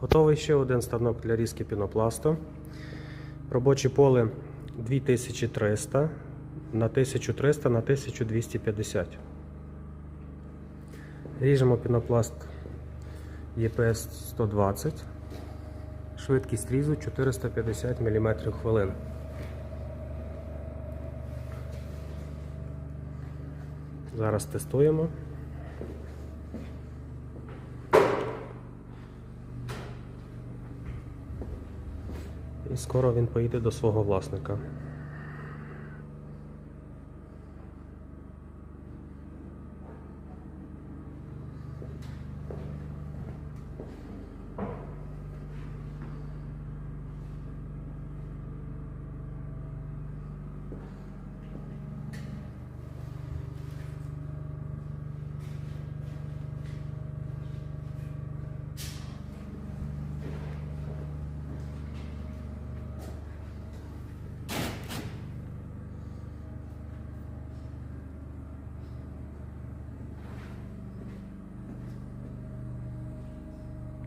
Готовий ще один станок для різки пінопласту. Робоче поле 2300 на 1300 на 1250. Ріжемо пінопласт ЄПС 120. Швидкість різу 450 мм в хвилину. Зараз тестуємо. і скоро він поїде до свого власника.